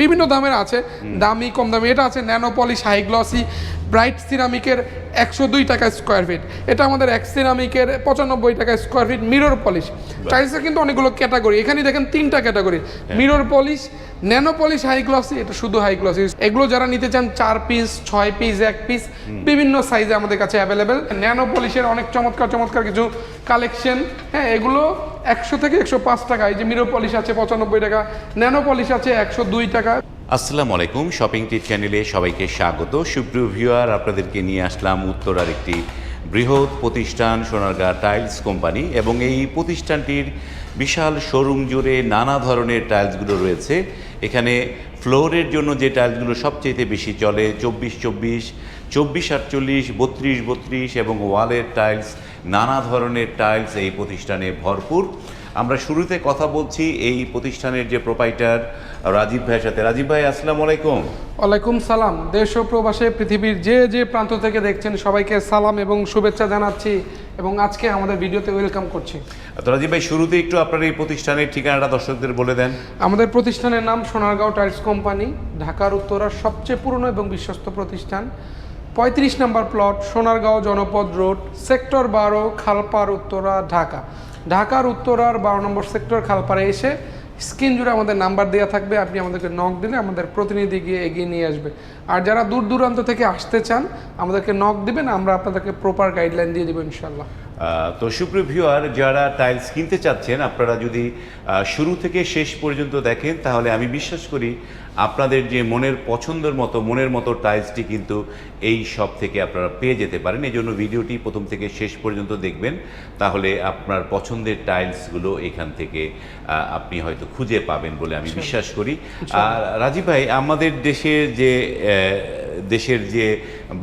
বিভিন্ন দামের আছে। দামি কম দামি। এটা আছে nano polish high glossy bright সিরামিকের একশো দুই টাকা স্কোয়ার ফিট এটা আমাদের এক সিরামিকের পঁচানব্বই টাকা স্কোয়ার ফিট মিরর পলিশ টাইলসের কিন্তু অনেকগুলো ক্যাটাগরি এখানে দেখেন তিনটা category mirror polish nano polish high glossy এটা শুধু হাই গ্লসি এগুলো যারা নিতে চান চার পিস ছয় পিস এক পিস বিভিন্ন সাইজে আমাদের কাছে অ্যাভেলেবেল ন্যানো পলিশের অনেক চমৎকার চমৎকার কিছু কালেকশন হ্যাঁ এগুলো একশো থেকে একশো পাঁচ টাকা। এই যে মিরো পলিশ আছে পঁচানব্বই টাকা ন্যানো পলিশ আছে একশো দুই টাকা। আসসালামু আলাইকুম শপিং টিপ চ্যানেলে সবাইকে স্বাগত। সুপ্রিয় ভিউয়ার আপনাদেরকে নিয়ে আসলাম উত্তরার একটি বৃহৎ প্রতিষ্ঠান সোনারগাঁ টাইলস কোম্পানি এবং এই প্রতিষ্ঠানটির বিশাল শোরুম জুড়ে নানা ধরনের টাইলসগুলো রয়েছে। এখানে ফ্লোরের জন্য যে টাইলসগুলো সবচেয়ে বেশি চলে, চব্বিশ চব্বিশ চব্বিশ, আটচল্লিশ, বত্রিশ বত্রিশ এবং ওয়ালের টাইলস, নানা ধরনের টাইলস এই প্রতিষ্ঠানে ভরপুর। আমরা শুরুতে কথা বলছি এই প্রতিষ্ঠানের যে প্রোপাইটার রাজীব ভাইয়ের সাথে। রাজীব ভাই, আসসালামু আলাইকুম। ওয়ালাইকুম সালাম। দেশ ও প্রবাসে পৃথিবীর যে যে প্রান্ত থেকে দেখছেন সবাইকে সালাম এবং শুভেচ্ছা জানাচ্ছি এবং আজকে আমাদের ভিডিওতে ওয়েলকাম করছি। রাজীব ভাই শুরুতে একটু আপনার এই প্রতিষ্ঠানের ঠিকানাটা দর্শকদের বলে দেন। আমাদের প্রতিষ্ঠানের নাম সোনারগাঁও টাইলস কোম্পানি, ঢাকার উত্তরার সবচেয়ে পুরনো এবং বিশ্বস্ত প্রতিষ্ঠান। পঁয়ত্রিশ নম্বর প্লট, সোনারগাঁও জনপদ রোড, সেক্টর বারো খালপার উত্তরা, ঢাকা। ঢাকার উত্তরার বারো নম্বর সেক্টর খালপাড়ে এসে স্ক্রিন জুড়ে আমাদের নাম্বার দেওয়া থাকবে, আপনি আমাদেরকে নক দিলে আমাদের প্রতিনিধি গিয়ে এগিয়ে নিয়ে আসবে। আর যারা দূর দূরান্ত থেকে আসতে চান, আমাদেরকে নক দিবেন, আমরা আপনাদেরকে প্রপার গাইডলাইন দিয়ে দেবো ইনশাল্লাহ তো সুপ্রিয় ভিউয়ার যারা টাইলস কিনতে চাচ্ছেন আপনারা যদি শুরু থেকে শেষ পর্যন্ত দেখেন তাহলে আমি বিশ্বাস করি আপনাদের যে মনের পছন্দের মতো মনের মতো টাইলসটি কিন্তু এই সব থেকে আপনারা পেয়ে যেতে পারেন। এই জন্য ভিডিওটি প্রথম থেকে শেষ পর্যন্ত দেখবেন তাহলে আপনার পছন্দের টাইলসগুলো এখান থেকে আপনি হয়তো খুঁজে পাবেন বলে আমি বিশ্বাস করি। আর রাজীব ভাই আমাদের দেশের যে দেশের যে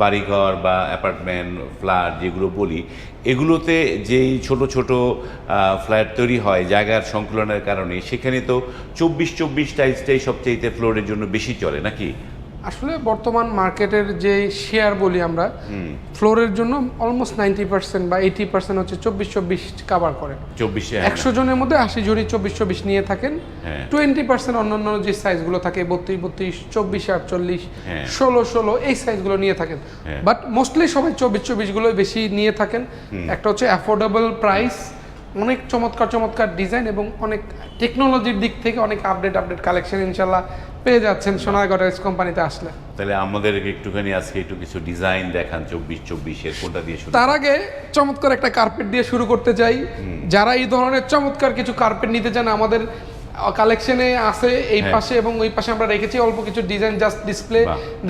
বাড়িঘর বা অ্যাপার্টমেন্ট, ফ্ল্যাট যেগুলো বলি, এগুলোতে যেই ছোট ছোট ফ্ল্যাট তৈরি হয় জায়গার সংকুলনের কারণে, সেখানে তো চব্বিশ চব্বিশ টাইলসটাই সবচেয়ে ফ্লোরের জন্য বেশি চলে, নাকি? আসলে বর্তমান মার্কেটের যে শেয়ার বলি আমরা ফ্লোরের জন্য অলমোস্ট নাইনটি পার্সেন্ট বা এইটি পার্সেন্ট হচ্ছে চব্বিশ চব্বিশ কাভার করে। চব্বিশে একশো জনের মধ্যে আশি জনই চব্বিশ চব্বিশ নিয়ে থাকেন। হ্যাঁ। টোয়েন্টি পার্সেন্ট অন্যান্য যে সাইজগুলো থাকে বত্রিশ বত্রিশ চব্বিশ আটচল্লিশ হ্যাঁ। ষোলো ষোলো এই সাইজগুলো নিয়ে থাকেন। হ্যাঁ। বাট মোস্টলি সবাই চব্বিশ চব্বিশগুলো বেশি নিয়ে থাকেন। একটা হচ্ছে অ্যাফোর্ডেবল প্রাইস অনেক চমৎকার চমৎকার ডিজাইন এবং অনেক টেকনোলজির দিক থেকে অনেক আপডেট আপডেট কালেকশন ইনশাল্লাহ পেয়ে যাচ্ছেন সোনার গটারেজ কোম্পানিতে আসলে। তাহলে আমাদের একটুখানি আজকে একটু কিছু ডিজাইন দেখান চব্বিশ চব্বিশের কোনটা দিয়ে শুরু তার আগে চমৎকার একটা কার্পেট দিয়ে শুরু করতে চাই। যারা এই ধরনের চমৎকার কিছু কার্পেট নিতে চান আমাদের কালেকশনে আছে এই হ্যাঁ। পাশে এবং ওই পাশে আমরা রেখেছি অল্প কিছু ডিজাইন জাস্ট ডিসপ্লে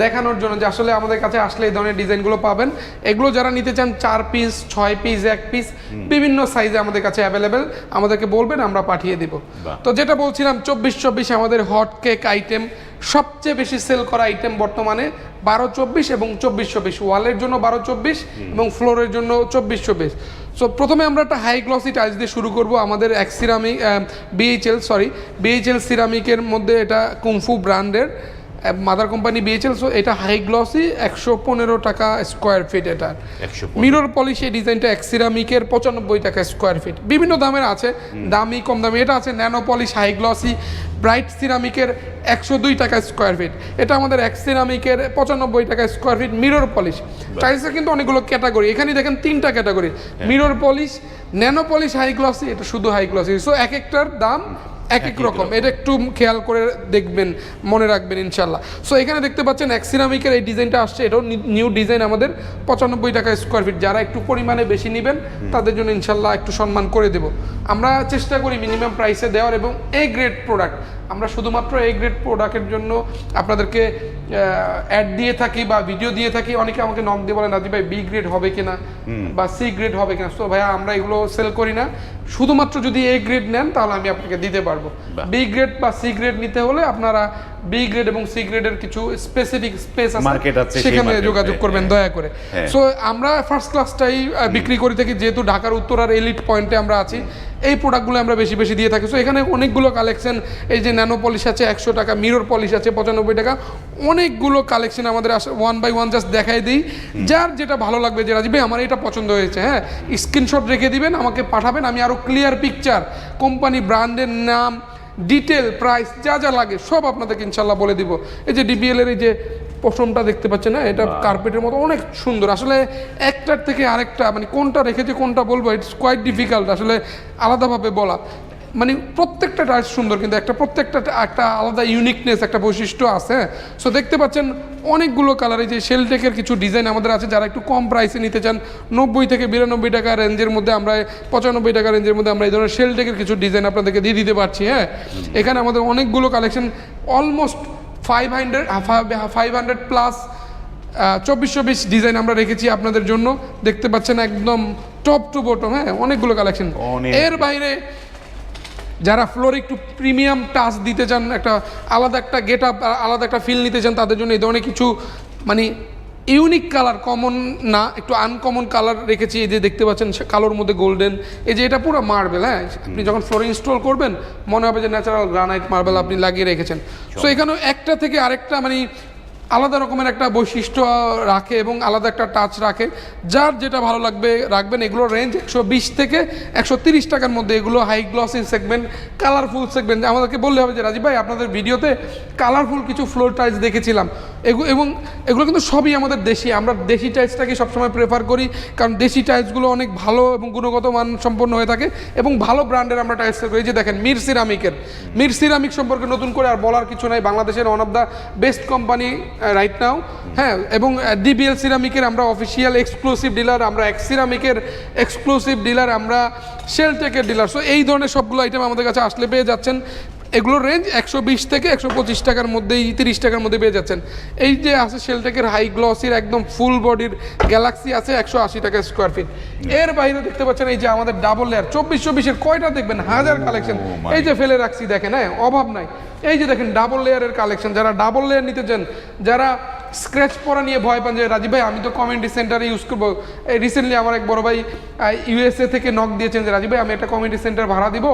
দেখানোর জন্য যে আসলে আমাদের কাছে আসলে এই ধরনের ডিজাইনগুলো পাবেন। এগুলো যারা নিতে চান চার পিস ছয় পিস এক পিস বিভিন্ন সাইজে আমাদের কাছে অ্যাভেলেবেল আমাদেরকে বলবেন আমরা পাঠিয়ে দিব। তো যেটা বলছিলাম চব্বিশ চব্বিশ আমাদের হট কেক আইটেম সবচেয়ে বেশি সেল করা আইটেম বর্তমানে বারো চব্বিশ এবং চব্বিশ চব্বিশ। ওয়ালের জন্য বারো চব্বিশ এবং ফ্লোরের জন্য চব্বিশ চব্বিশ। সো প্রথমে আমরা একটা হাই গ্লসি টাইলস দিয়ে শুরু করব আমাদের এক সিরামিক বিএইচএল সরি বিএইচএল সিরামিকের মধ্যে এটা কুমফু ব্র্যান্ডের মাদার কোম্পানি বিএইচএল সো এটা হাই গ্লসি একশো পনেরো টাকা স্কোয়ার ফিট এটা। মিরর পলিশ এই ডিজাইনটা এক সিরামিকের পঁচানব্বই টাকা স্কোয়ার ফিট বিভিন্ন দামের আছে দামি কম দামি এটা আছে nano polish high glossy bright সিরামিকের একশো দুই টাকা স্কোয়ার ফিট এটা আমাদের এক সিরামিকের পঁচানব্বই টাকা স্কোয়ার ফিট মিরর পলিশ টাইলসের কিন্তু অনেকগুলো ক্যাটাগরি এখানে দেখেন তিনটা category mirror polish nano polish high glossy এটা শুধু হাই গ্লসি সো এক একটার দাম এক এক রকম। এটা একটু খেয়াল করে দেখবেন মনে রাখবেন ইনশাল্লাহ সো এখানে দেখতে পাচ্ছেন অ্যাক্সিনামিকের এই ডিজাইনটা আসছে এটাও নিউ ডিজাইন আমাদের পঁচানব্বই টাকা স্কোয়ার ফিট যারা একটু পরিমাণে বেশি নেবেন তাদের জন্য ইনশাল্লাহ একটু সম্মান করে দেব। আমরা চেষ্টা করি মিনিমাম প্রাইসে দেওয়ার এবং এ গ্রেড প্রোডাক্ট আমরা শুধুমাত্র এই গ্রেড প্রোডাক্টের জন্য আপনাদেরকে অ্যাড দিয়ে থাকি বা ভিডিও দিয়ে থাকি। অনেকে আমাকে নক দিয়ে বলে নাদি ভাই বি গ্রেড হবে কিনা বা সি গ্রেড হবে কিনা? তো ভাইয়া আমরা এগুলো সেল করি না। শুধুমাত্র যদি এ গ্রেড নেন তাহলে আমি আপনাকে দিতে পারব। বি গ্রেড বা সি গ্রেড নিতে হলে আপনারা বি গ্রেড এবং সি গ্রেডের কিছু স্পেসিফিক স্পেস আছে আছে, সেখানে যোগাযোগ হ্যাঁ, করবেন হ্যাঁ। দয়া করে হ্যাঁ। সো আমরা ফার্স্ট ক্লাসটাই বিক্রি করে থাকি যেহেতু ঢাকার উত্তরার এলিট পয়েন্টে আমরা আছি এই প্রোডাক্টগুলো আমরা বেশি বেশি দিয়ে থাকি সো এখানে অনেকগুলো কালেকশন এই যে ন্যানো পলিশ আছে একশো টাকা মিরর পলিশ আছে পঁচানব্বই টাকা অনেকগুলো কালেকশন আমাদের আসে ওয়ান বাই ওয়ান জাস্ট দেখাই দিই যার যেটা ভালো লাগবে যে রাজীব আমার এটা পছন্দ হয়েছে হ্যাঁ স্ক্রিনশট রেখে দিবেন আমাকে পাঠাবেন আমি আরও ক্লিয়ার পিকচার কোম্পানি ব্র্যান্ডের নাম ডিটেল প্রাইস যা যা লাগে সব আপনাদেরকে ইনশাল্লাহ বলে দিব। এই যে ডিবিএল এর এই যে পশমটা দেখতে পাচ্ছেন না এটা কার্পেটের মতো অনেক সুন্দর। আসলে একটার থেকে আরেকটা মানে কোনটা রেখেছে কোনটা বলব ইটস কোয়াইট ডিফিকাল্ট আসলে আলাদাভাবে বলা। মানে প্রত্যেকটা টাইলস সুন্দর কিন্তু একটা প্রত্যেকটা একটা আলাদা ইউনিকনেস একটা বৈশিষ্ট্য আছে সো দেখতে পাচ্ছেন অনেকগুলো কালার এই যে শেলটেকের কিছু ডিজাইন আমাদের আছে যারা একটু কম প্রাইসে নিতে চান নব্বই থেকে বিরানব্বই টাকা রেঞ্জের মধ্যে আমরা পঁচানব্বই টাকা রেঞ্জের মধ্যে আমরা এই ধরনের শেলটেকের কিছু ডিজাইন আপনাদেরকে দিয়ে দিতে পারছি হ্যাঁ? এখানে আমাদের অনেকগুলো collection almost five hundred five hundred plus চব্বিশ চব্বিশ ডিজাইন আমরা রেখেছি আপনাদের জন্য। দেখতে পাচ্ছেন একদম টপ টু বটম হ্যাঁ? অনেকগুলো কালেকশন এর বাইরে যারা ফ্লোরে একটু প্রিমিয়াম টাচ দিতে চান একটা আলাদা একটা গেট আপ আলাদা একটা ফিল নিতে চান তাদের জন্য এই ধরনের কিছু মানে ইউনিক কালার কমন না একটু আনকমন কালার রেখেছি। এই যে দেখতে পাচ্ছেন সে কালোর মধ্যে গোল্ডেন এই যে এটা পুরো মার্বেল হ্যাঁ? আপনি যখন ফ্লোরে ইনস্টল করবেন মনে হবে যে ন্যাচারাল গ্রানাইট মার্বেল আপনি লাগিয়ে রেখেছেন। সো এখানেও একটা থেকে আরেকটা মানে আলাদা রকমের একটা বৈশিষ্ট্য রাখে এবং আলাদা একটা টাচ রাখে। যার যেটা ভালো লাগবে, রাখবেন এগুলোর রেঞ্জ একশো বিশ থেকে একশো তিরিশ টাকার মধ্যে এগুলো high glossing segment colourful segment আমাদেরকে বললে হবে যে, রাজীব ভাই, আপনাদের ভিডিওতে কালারফুল কিছু ফ্লোর টাইলস দেখেছিলাম। এবং এগুলো কিন্তু সবই আমাদের দেশি। আমরা দেশি টাইলসটাকে সবসময় প্রেফার করি, কারণ দেশি টাইলসগুলো অনেক ভালো এবং গুণগত মান সম্পন্ন হয়ে থাকে এবং ভালো ব্র্যান্ডের আমরা টাইলস করি। যে দেখেন, মির সিরামিকের। মির সিরামিক সম্পর্কে নতুন করে আর বলার কিছু নাই। বাংলাদেশের one of the best company right now হ্যাঁ এবং ডিবিএল সিরামিকের আমরা অফিসিয়াল এক্সক্লুসিভ ডিলার আমরা এক্স সিরামিকের এক্সক্লুসিভ ডিলার আমরা শেলটেকের ডিলার সো এই ধরনের সবগুলো আইটেম আমাদের কাছে আসলে পেয়ে যাচ্ছেন। এগুলোর রেঞ্জ একশো বিশ থেকে একশো পঁচিশ টাকার মধ্যেই তিরিশ টাকার মধ্যে পেয়ে যাচ্ছেন। এই যে আছে শেলটেকের হাই গ্লসির একদম ফুল বডির গ্যালাক্সি আছে একশো আশি টাকা স্কোয়ার ফিট এর বাইরে দেখতে পাচ্ছেন এই যে আমাদের ডাবল লেয়ার চব্বিশ চব্বিশের কয়টা দেখবেন? হাজার কালেকশন এই যে ফেলে রাখছি দেখেন হ্যাঁ অভাব নাই। এই যে দেখেন ডাবল লেয়ারের কালেকশন যারা ডাবল লেয়ার নিতে চান যারা স্ক্র্যাচ পরা নিয়ে ভয় পান যে, রাজীব ভাই, আমি তো কমেডি সেন্টারে ইউজ করব। রিসেন্টলি আমার এক বড় ভাই ইউএসএ থেকে নক দিয়েছেন যে, রাজীব ভাই, আমি একটা কমেডি সেন্টার ভাড়া দিব,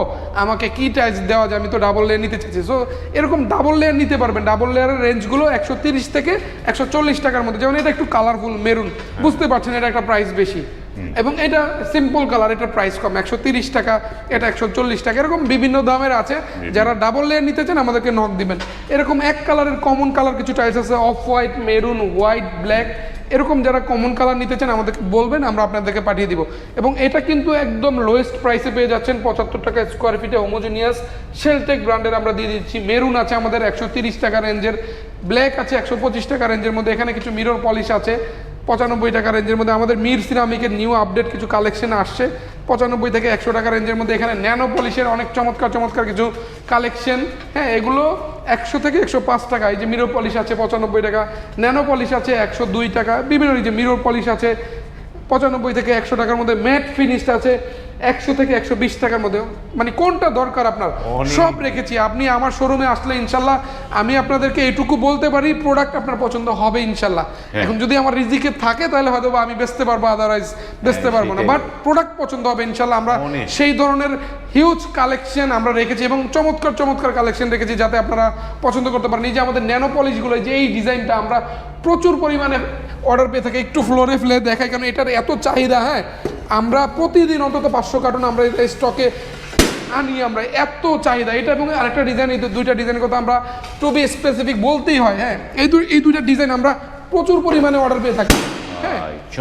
আমাকে কী টাইজ দেওয়া যায়? আমি তো ডাবল লেয়ার নিতে চাইছি। সো এরকম ডাবল লেয়ার নিতে পারবেন। ডাবল লেয়ারের রেঞ্জগুলো একশো তিরিশ থেকে একশো চল্লিশ টাকার মধ্যে। যেমন এটা একটু কালারফুল মেরুন বুঝতে পারছেন, এটা একটা প্রাইস বেশি। এবং এটা সিম্পল কালার এটা প্রাইস কম একশো তিরিশ টাকা এটা একশো চল্লিশ টাকা এরকম বিভিন্ন দামের আছে। যারা ডাবল লেয়ার নিতে চান আমাদেরকে নক দিবেন। এরকম এক কালারের কমন কালার কিছু টাইলস আছে off white maroon white black এরকম যারা কমন কালার নিতে চান আমাদেরকে বলবেন আমরা আপনাদেরকে পাঠিয়ে দিব। এবং এটা কিন্তু একদম লোয়েস্ট প্রাইসে পেয়ে যাচ্ছেন পঁচাত্তর টাকা স্কোয়ার ফিটে হোমোজিনিয়াস শেলটেক ব্র্যান্ডের আমরা দিয়ে দিচ্ছি। মেরুন আছে আমাদের একশো তিরিশ টাকা রেঞ্জের ব্ল্যাক আছে একশো পঁচিশ টাকা রেঞ্জের মধ্যে। এখানে কিছু মিরর পলিশ আছে। পঁচানব্বই টাকা রেঞ্জের মধ্যে আমাদের মির সিরামিকের নিউ আপডেট কিছু কালেকশন আসছে। পঁচানব্বই থেকে একশো টাকা রেঞ্জের মধ্যে এখানে ন্যানো পলিশের অনেক চমৎকার চমৎকার কিছু কালেকশন। হ্যাঁ এগুলো একশো থেকে একশো পাঁচ টাকা। এই যে মিরর পলিশ আছে পঁচানব্বই টাকা, ন্যানো পলিশ আছে একশো দুই টাকা। বিভিন্ন এই যে মিরর পলিশ আছে পঁচানব্বই থেকে একশো টাকার মধ্যে ম্যাট ফিনিশড আছে। একশো থেকে একশো বিশ টাকার মধ্যে মানে কোনটা দরকার আপনার? সব রেখেছি। আপনি আমার শোরুমে আসলে ইনশাল্লাহ আমি আপনাদেরকে এটুকু বলতে পারি প্রোডাক্ট আপনার পছন্দ হবে ইনশাল্লাহ। হ্যাঁ। এখন যদি আমার রিজিকে থাকে তাহলে হয়তো আমি বেচতে পারব আদারওয়াইজ বেচতে হ্যাঁ, পারব না। বাট প্রোডাক্ট পছন্দ হবে ইনশাল্লাহ। আমরা সেই ধরনের হিউজ কালেকশন আমরা রেখেছি এবং চমৎকার চমৎকার কালেকশন রেখেছি যাতে আপনারা পছন্দ করতে পারেন। এই যে আমাদের ন্যানো পলিশগুলো যে এই ডিজাইনটা আমরা প্রচুর পরিমাণে অর্ডার পেয়ে থাকি। একটু ফ্লোরে ফেলে দেখাই কারণ এটার এত চাহিদা হ্যাঁ? আমরা প্রতিদিন অন্তত পাঁচশো কার্টন আমরা স্টকে আনি আমরা এত চাহিদা। এটা এবং আরেকটা ডিজাইন এই দুইটা ডিজাইনের কথা আমরা টু বি স্পেসিফিক বলতেই হয় হ্যাঁ। এই দুই এই দুইটা ডিজাইন আমরা প্রচুর পরিমাণে অর্ডার পেয়ে থাকি। হ্যাঁ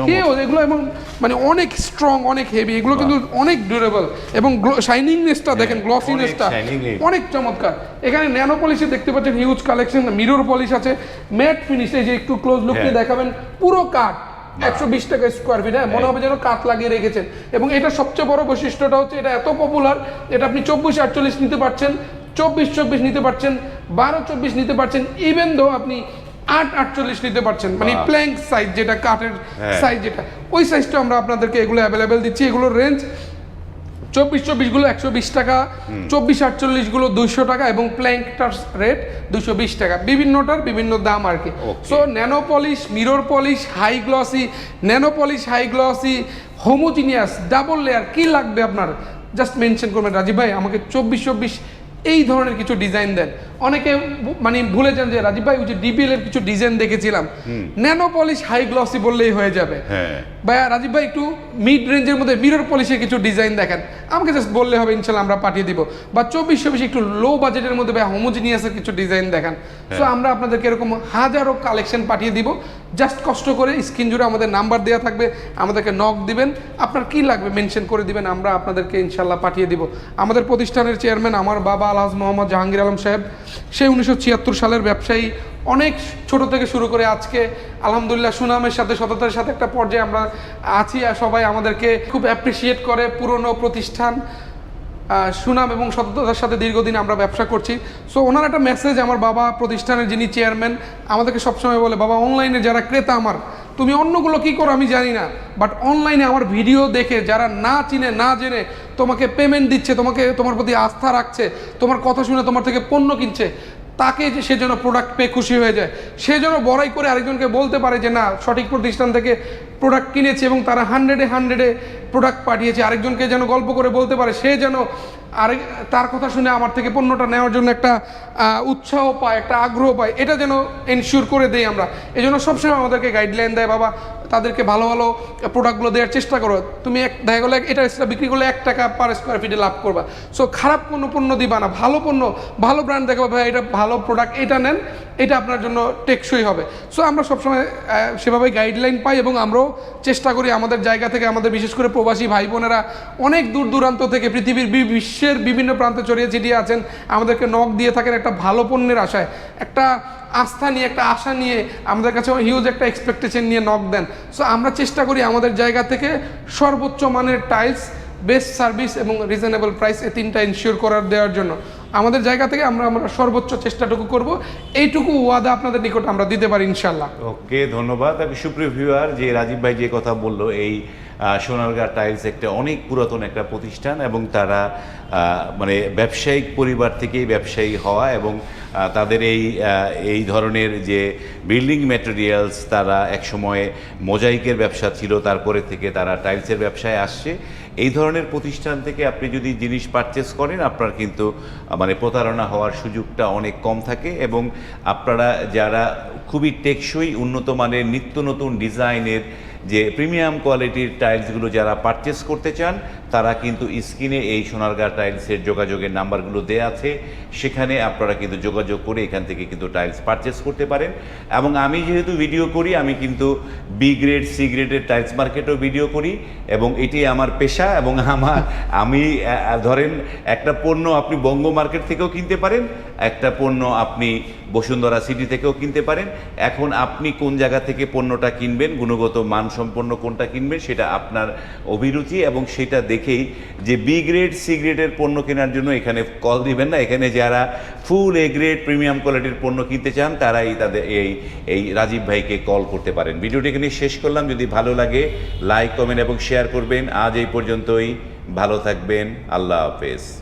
কেউ এগুলো এবং মানে অনেক স্ট্রং অনেক হেভি এগুলো কিন্তু অনেক ডিউরেবল এবং শাইনিংনেসটা দেখেন গ্লসিনেসটা হ্যাঁ। অনেক চমৎকার। এখানে ন্যানো পলিশে দেখতে পাচ্ছেন হিউজ কালেকশন মিরর পলিশ আছে ম্যাট ফিনিশ এই যে একটু ক্লোজ লুক দিয়ে। দেখাবেন পুরো কাঠ। একশো বিশ টাকা স্কোয়ার ফিট হ্যাঁ মনে হবে যেন কাত লাগিয়ে রেখেছেন এবং এটা সবচেয়ে বড় বৈশিষ্ট্যটা হচ্ছে এটা এত পপুলার এটা আপনি চব্বিশ আটচল্লিশ নিতে পারছেন চব্বিশ চব্বিশ নিতে পারছেন বারো চব্বিশ নিতে পারছেন ইভেন দো আপনি আট আটচল্লিশ নিতে পারছেন মানে। প্ল্যাঙ্ক সাইজ যেটা কাঠের হ্যাঁ। সাইজ যেটা ওই সাইজটা আমরা আপনাদেরকে এগুলো অ্যাভেলেবেল দিচ্ছি এগুলোর রেঞ্জ চব্বিশ চব্বিশগুলো একশো বিশ টাকা চব্বিশ আটচল্লিশগুলো দুইশো টাকা এবং প্ল্যাঙ্কটার রেট দুশো বিশ টাকা। বিভিন্নটার বিভিন্ন দাম আর কি। So nano polish mirror polish high glossy nano polish high glossy homogeneous double layer কি লাগবে আপনার? জাস্ট মেনশন করবেন। রাজীব ভাই আমাকে চব্বিশ চব্বিশ এই ধরনের কিছু ডিজাইন দেন। অনেকে মানে ভুলে যান যে রাজীব ভাই ওই যে ডিবিএল এর কিছু ডিজাইন দেখেছিলাম। ন্যানো পলিশ হাই গ্লসি বললেই হয়ে যাবে। হ্যাঁ। ভাইয়া রাজীব ভাই একটু মিড রেঞ্জের মধ্যে মিরর পলিশের কিছু ডিজাইন দেখেন। আমাকে জাস্ট বললে হবে ইনশাল্লাহ আমরা পাঠিয়ে দিব। বা চব্বিশ চব্বিশ একটু লো বাজেটের মধ্যে ভাই হোমোজিনিয়াসের কিছু ডিজাইন দেখান। সো আমরা আপনাদেরকে এরকম হাজারো কালেকশন পাঠিয়ে দিব। জাস্ট কষ্ট করে স্ক্রিন জুড়ে আমাদের নাম্বার দেওয়া থাকবে আমাদেরকে নক দিবেন। আপনার কি লাগবে মেনশন করে দিবেন আমরা আপনাদেরকে ইনশাল্লাহ পাঠিয়ে দিব। আমাদের প্রতিষ্ঠানের চেয়ারম্যান আমার বাবা আলহাজ মোহাম্মদ জাহাঙ্গীর আলম সাহেব সেই উনিশশো ছিয়াত্তর সালের ব্যবসায়ী অনেক ছোট থেকে শুরু করে আজকে আলহামদুলিল্লাহ সুনামের সাথে সততার সাথে একটা পর্যায়ে আমরা আছি আর সবাই আমাদেরকে খুব অ্যাপ্রিসিয়েট করে পুরনো প্রতিষ্ঠান সুনাম এবং সততার সাথে দীর্ঘদিন আমরা ব্যবসা করছি। সো ওনার একটা মেসেজ আমার বাবা প্রতিষ্ঠানের যিনি চেয়ারম্যান আমাদেরকে সবসময় বলে, বাবা অনলাইনে যারা ক্রেতা আমার, তুমি অন্যগুলো কি করো আমি জানি না বাট অনলাইনে আমার ভিডিও দেখে যারা না চিনে, না জেনে তোমাকে পেমেন্ট দিচ্ছে, তোমাকে তোমার প্রতি আস্থা রাখছে, তোমার কথা শুনে তোমার থেকে পণ্য কিনছে, তাকে যে সে যেন প্রোডাক্ট পেয়ে খুশি হয়ে যায়, সে যেন বড়াই করে আরেকজনকে বলতে পারে যে, না, সঠিক প্রতিষ্ঠান থেকে প্রোডাক্ট কিনেছে এবং তারা হান্ড্রেডে হান্ড্রেডে প্রোডাক্ট পাঠিয়েছে। আরেকজনকে যেন গল্প করে বলতে পারে, সে যেন আরেক তার কথা শুনে আমার থেকে পণ্যটা নেওয়ার জন্য একটা উৎসাহ পায়, একটা আগ্রহ পায়। এটা যেন এনশিওর করে দেই আমরা। এই জন্য সবসময় আমাদেরকে গাইডলাইন দেয়, বাবা, তাদেরকে ভালো ভালো প্রোডাক্টগুলো দেওয়ার চেষ্টা করো। তুমি এক, দেখা গেলো এটা বিক্রি করলে এক টাকা পার স্কোয়ার ফিটে লাভ করবা। সো খারাপ কোনো পণ্য দিবা না। ভালো পণ্য, ভালো ব্র্যান্ড দেখাবো, ভাই, এটা ভালো প্রোডাক্ট এটা নেন, এটা আপনার জন্য টেকসই হবে। সো আমরা সবসময় সেভাবে গাইডলাইন পাই এবং আমরাও চেষ্টা করি আমাদের জায়গা থেকে আমাদের বিশেষ করে প্রবাসী ভাই বোনেরা অনেক দূর দূরান্ত থেকে পৃথিবীর বি- বিশ্বের বিভিন্ন প্রান্তে ছড়িয়ে ছিটিয়ে আছেন। আমাদেরকে নখ দিয়ে থাকেন একটা ভালো পণ্যের আশায়। একটা আস্থা নিয়ে, একটা আশা নিয়ে আমাদের কাছে হিউজ একটা এক্সপেকটেশন নিয়ে নখ দেন। সো আমরা চেষ্টা করি আমাদের জায়গা থেকে সর্বোচ্চ মানের টাইলস বেস্ট সার্ভিস এবং রিজনেবল প্রাইস এই তিনটা ইনশিওর করার দেওয়ার জন্য। আমাদের জায়গা থেকে আমরা আমরা সর্বোচ্চ চেষ্টাটুকু করব। এইটুকু ওয়াদা আপনাদের নিকট আমরা দিতে পারি ইনশাল্লাহ ওকে, ধন্যবাদ। আমি সুপ্রিয় ভিউয়ার যে রাজীব ভাই যে কথা বলল, এই সোনারগাঁ টাইলস একটা অনেক পুরাতন একটা প্রতিষ্ঠান এবং তারা মানে ব্যবসায়িক পরিবার থেকেই ব্যবসায়ী হওয়া এবং তাদের এই এই ধরনের যে বিল্ডিং ম্যাটেরিয়ালস তারা একসময় মোজাইকের ব্যবসা ছিল, তারপরে থেকে তারা টাইলসের ব্যবসায় আসছে। এই ধরনের প্রতিষ্ঠান থেকে আপনি যদি জিনিস পারচেস করেন, আপনার কিন্তু মানে প্রতারণা হওয়ার সুযোগটা অনেক কম থাকে এবং আপনারা যারা খুবই টেকসই, উন্নত মানের নিত্য নতুন ডিজাইনের যে প্রিমিয়াম কোয়ালিটির টাইলসগুলো যারা পারচেস করতে চান, তারা কিন্তু স্ক্রিনে এই সোনারগাঁ টাইলসের যোগাযোগের নাম্বারগুলো দেওয়া আছে। সেখানে আপনারা কিন্তু যোগাযোগ করে এখান থেকে কিন্তু টাইলস পারচেস করতে পারেন। এবং আমি যেহেতু ভিডিও করি, আমি কিন্তু বি গ্রেড সি গ্রেডের টাইলস মার্কেটও ভিডিও করি। এবং এটি আমার পেশা এবং আমার, আমি ধরেন একটা পণ্য আপনি বঙ্গ মার্কেট থেকেও কিনতে পারেন, একটা পণ্য আপনি বসুন্ধরা সিটি থেকেও কিনতে পারেন। এখন আপনি কোন জায়গা থেকে পণ্যটা কিনবেন, গুণগত মানসম্পন্ন কোনটা কিনবেন, সেটা আপনার অভিরুচি এবং সেটা দেখেই যে বি গ্রেড সি গ্রেডের পণ্য কেনার জন্য এখানে কল দিবেন না। এখানে যারা ফুল এ গ্রেড প্রিমিয়াম কোয়ালিটির পণ্য কিনতে চান, তারাই তাদের এই এই রাজীব ভাইকে কল করতে পারেন। ভিডিওটি এখানে শেষ করলাম। যদি ভালো লাগে লাইক কমেন্ট এবং শেয়ার করবেন। আজ এই পর্যন্তই। ভালো থাকবেন। আল্লাহ হাফেজ।